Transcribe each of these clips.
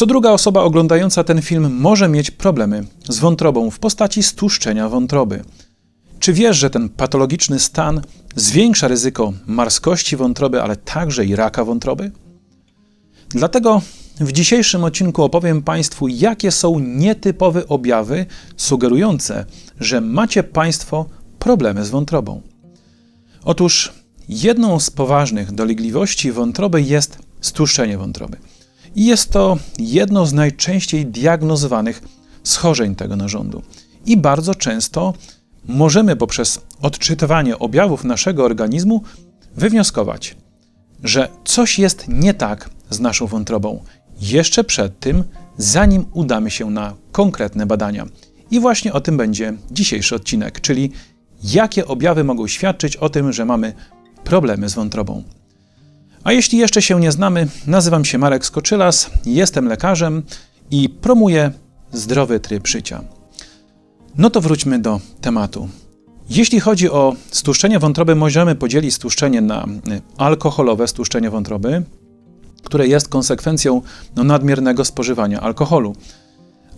Co druga osoba oglądająca ten film może mieć problemy z wątrobą w postaci stłuszczenia wątroby. Czy wiesz, że ten patologiczny stan zwiększa ryzyko marskości wątroby, ale także i raka wątroby? Dlatego w dzisiejszym odcinku opowiem Państwu, jakie są nietypowe objawy sugerujące, że macie Państwo problemy z wątrobą. Otóż jedną z poważnych dolegliwości wątroby jest stłuszczenie wątroby. I jest to jedno z najczęściej diagnozowanych schorzeń tego narządu. I bardzo często możemy poprzez odczytywanie objawów naszego organizmu wywnioskować, że coś jest nie tak z naszą wątrobą jeszcze przed tym, zanim udamy się na konkretne badania. I właśnie o tym będzie dzisiejszy odcinek, czyli jakie objawy mogą świadczyć o tym, że mamy problemy z wątrobą. A jeśli jeszcze się nie znamy, nazywam się Marek Skoczylas, jestem lekarzem i promuję zdrowy tryb życia. No to wróćmy do tematu. Jeśli chodzi o stłuszczenie wątroby, możemy podzielić stłuszczenie na y, alkoholowe stłuszczenie wątroby, które jest konsekwencją no, nadmiernego spożywania alkoholu.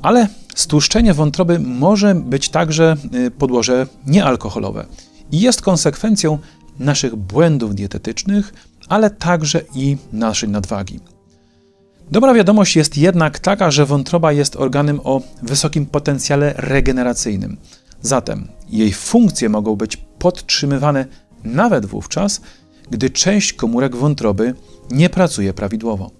Ale stłuszczenie wątroby może być także y, podłoże niealkoholowe i jest konsekwencją naszych błędów dietetycznych, ale także i naszej nadwagi. Dobra wiadomość jest jednak taka, że wątroba jest organem o wysokim potencjale regeneracyjnym. Zatem jej funkcje mogą być podtrzymywane nawet wówczas, gdy część komórek wątroby nie pracuje prawidłowo.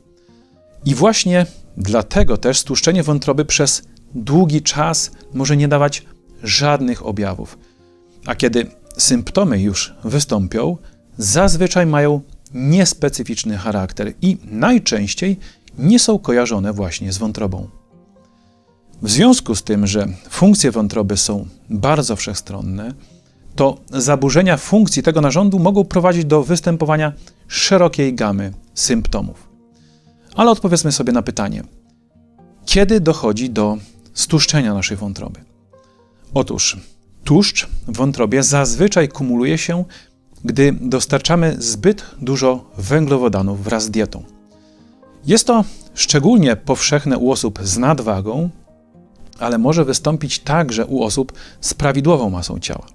I właśnie dlatego też stłuszczenie wątroby przez długi czas może nie dawać żadnych objawów. A kiedy symptomy już wystąpią, zazwyczaj mają niespecyficzny charakter i najczęściej nie są kojarzone właśnie z wątrobą. W związku z tym, że funkcje wątroby są bardzo wszechstronne, to zaburzenia funkcji tego narządu mogą prowadzić do występowania szerokiej gamy symptomów. Ale odpowiedzmy sobie na pytanie: kiedy dochodzi do stłuszczenia naszej wątroby? Otóż tłuszcz w wątrobie zazwyczaj kumuluje się, gdy dostarczamy zbyt dużo węglowodanów wraz z dietą. Jest to szczególnie powszechne u osób z nadwagą, ale może wystąpić także u osób z prawidłową masą ciała.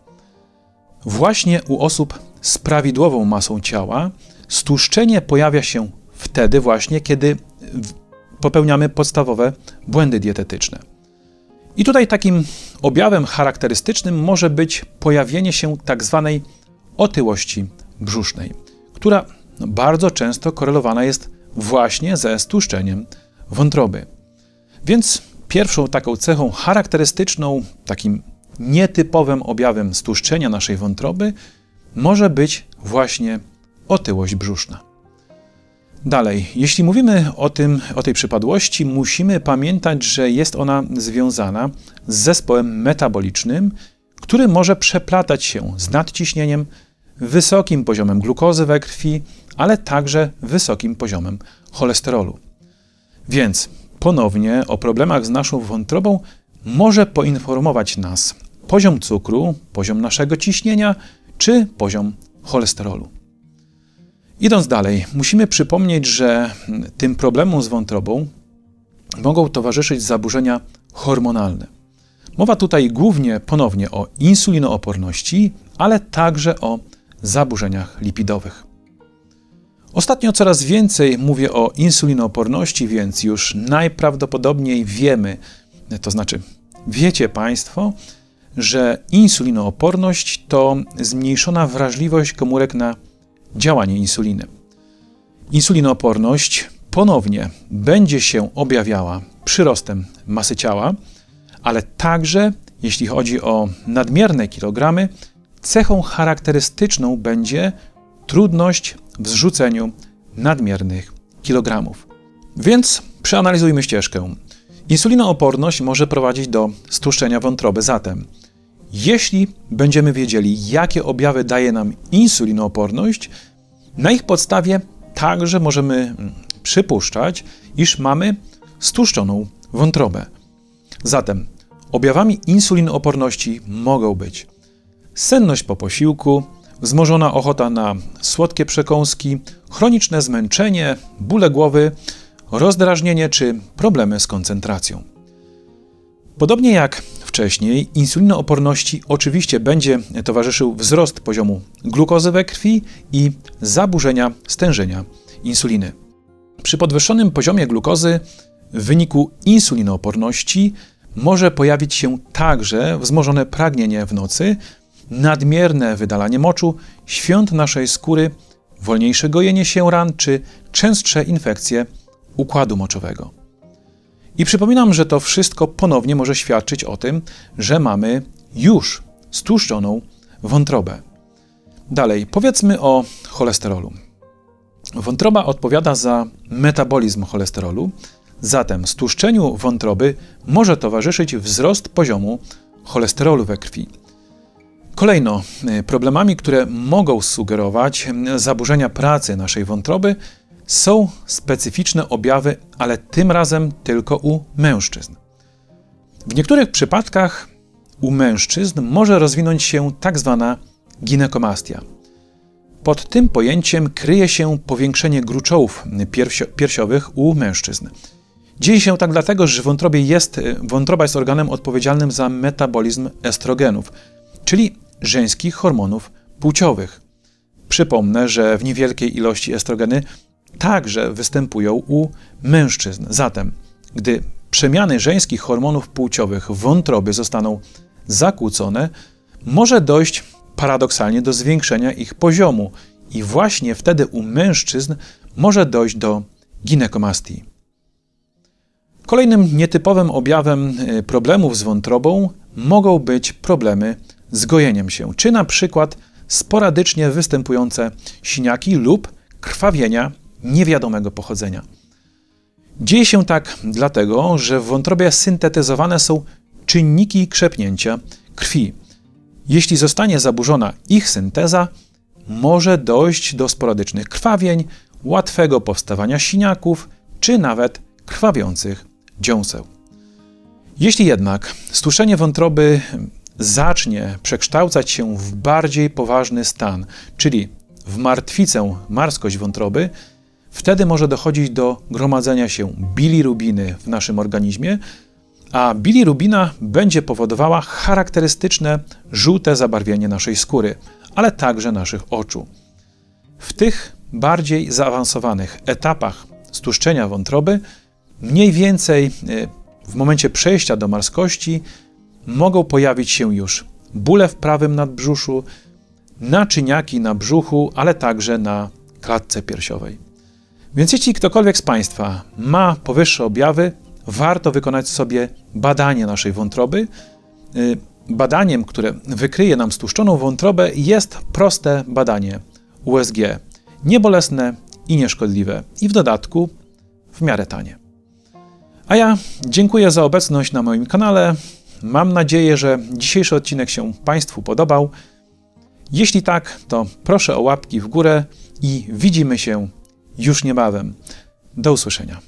Właśnie u osób z prawidłową masą ciała stłuszczenie pojawia się wtedy właśnie, kiedy popełniamy podstawowe błędy dietetyczne. I tutaj takim objawem charakterystycznym może być pojawienie się tak zwanej otyłości brzusznej, która bardzo często korelowana jest właśnie ze stłuszczeniem wątroby. Więc pierwszą taką cechą charakterystyczną, takim nietypowym objawem stłuszczenia naszej wątroby może być właśnie otyłość brzuszna. Dalej, jeśli mówimy o, tym, o tej przypadłości, musimy pamiętać, że jest ona związana z zespołem metabolicznym, który może przeplatać się z nadciśnieniem, wysokim poziomem glukozy we krwi, ale także wysokim poziomem cholesterolu. Więc ponownie o problemach z naszą wątrobą może poinformować nas poziom cukru, poziom naszego ciśnienia czy poziom cholesterolu. Idąc dalej, musimy przypomnieć, że tym problemom z wątrobą mogą towarzyszyć zaburzenia hormonalne. Mowa tutaj głównie ponownie o insulinooporności, ale także o zaburzeniach lipidowych. Ostatnio coraz więcej mówię o insulinooporności, więc już najprawdopodobniej wiemy, to znaczy wiecie Państwo, że insulinooporność to zmniejszona wrażliwość komórek na działanie insuliny. Insulinooporność ponownie będzie się objawiała przyrostem masy ciała, ale także, jeśli chodzi o nadmierne kilogramy, cechą charakterystyczną będzie trudność w zrzuceniu nadmiernych kilogramów. Więc przeanalizujmy ścieżkę. Insulinooporność może prowadzić do stłuszczenia wątroby. Zatem, jeśli będziemy wiedzieli, jakie objawy daje nam insulinooporność, na ich podstawie także możemy mm, przypuszczać, iż mamy stłuszczoną wątrobę. Zatem objawami insulinooporności mogą być senność po posiłku, wzmożona ochota na słodkie przekąski, chroniczne zmęczenie, bóle głowy rozdrażnienie czy problemy z koncentracją. Podobnie jak wcześniej, insulinooporności oczywiście będzie towarzyszył wzrost poziomu glukozy we krwi i zaburzenia stężenia insuliny. Przy podwyższonym poziomie glukozy w wyniku insulinooporności może pojawić się także wzmożone pragnienie w nocy, nadmierne wydalanie moczu, świąt naszej skóry, wolniejsze gojenie się ran czy częstsze infekcje układu moczowego. I przypominam, że to wszystko ponownie może świadczyć o tym, że mamy już stłuszczoną wątrobę. Dalej, powiedzmy o cholesterolu. Wątroba odpowiada za metabolizm cholesterolu, zatem stłuszczeniu wątroby może towarzyszyć wzrost poziomu cholesterolu we krwi. Kolejno, y, problemami, które mogą sugerować y, zaburzenia pracy naszej wątroby, są specyficzne objawy, ale tym razem tylko u mężczyzn. W niektórych przypadkach u mężczyzn może rozwinąć się tak zwana ginekomastia. Pod tym pojęciem kryje się powiększenie gruczołów piersio piersiowych u mężczyzn. Dzieje się tak dlatego, że wątrobie jest, wątroba jest organem odpowiedzialnym za metabolizm estrogenów, czyli żeńskich hormonów płciowych. Przypomnę, że w niewielkiej ilości estrogeny także występują u mężczyzn. Zatem, gdy przemiany żeńskich hormonów płciowych w wątrobie zostaną zakłócone, może dojść paradoksalnie do zwiększenia ich poziomu i właśnie wtedy u mężczyzn może dojść do ginekomastii. Kolejnym nietypowym objawem y, problemów z wątrobą mogą być problemy z gojeniem się, czy na przykład sporadycznie występujące siniaki lub krwawienia niewiadomego pochodzenia. Dzieje się tak dlatego, że w wątrobie syntetyzowane są czynniki krzepnięcia krwi. Jeśli zostanie zaburzona ich synteza, może dojść do sporadycznych krwawień, łatwego powstawania siniaków czy nawet krwawiących dziąseł. Jeśli jednak stłuszczenie wątroby zacznie przekształcać się w bardziej poważny stan, czyli w martwicę, marskość wątroby, wtedy może dochodzić do gromadzenia się bilirubiny w naszym organizmie, a bilirubina będzie powodowała charakterystyczne żółte zabarwienie naszej skóry, ale także naszych oczu. W tych bardziej zaawansowanych etapach stłuszczenia wątroby, mniej więcej e, w momencie przejścia do marskości, mogą pojawić się już bóle w prawym nadbrzuszu, naczyniaki na brzuchu, ale także na klatce piersiowej. Więc jeśli ktokolwiek z Państwa ma powyższe objawy, warto wykonać sobie badanie naszej wątroby. Y, badaniem, które wykryje nam stłuszczoną wątrobę, jest proste badanie USG. Niebolesne i nieszkodliwe, i w dodatku w miarę tanie. A ja dziękuję za obecność na moim kanale. Mam nadzieję, że dzisiejszy odcinek się Państwu podobał. Jeśli tak, to proszę o łapki w górę i widzimy się już niebawem. Do usłyszenia.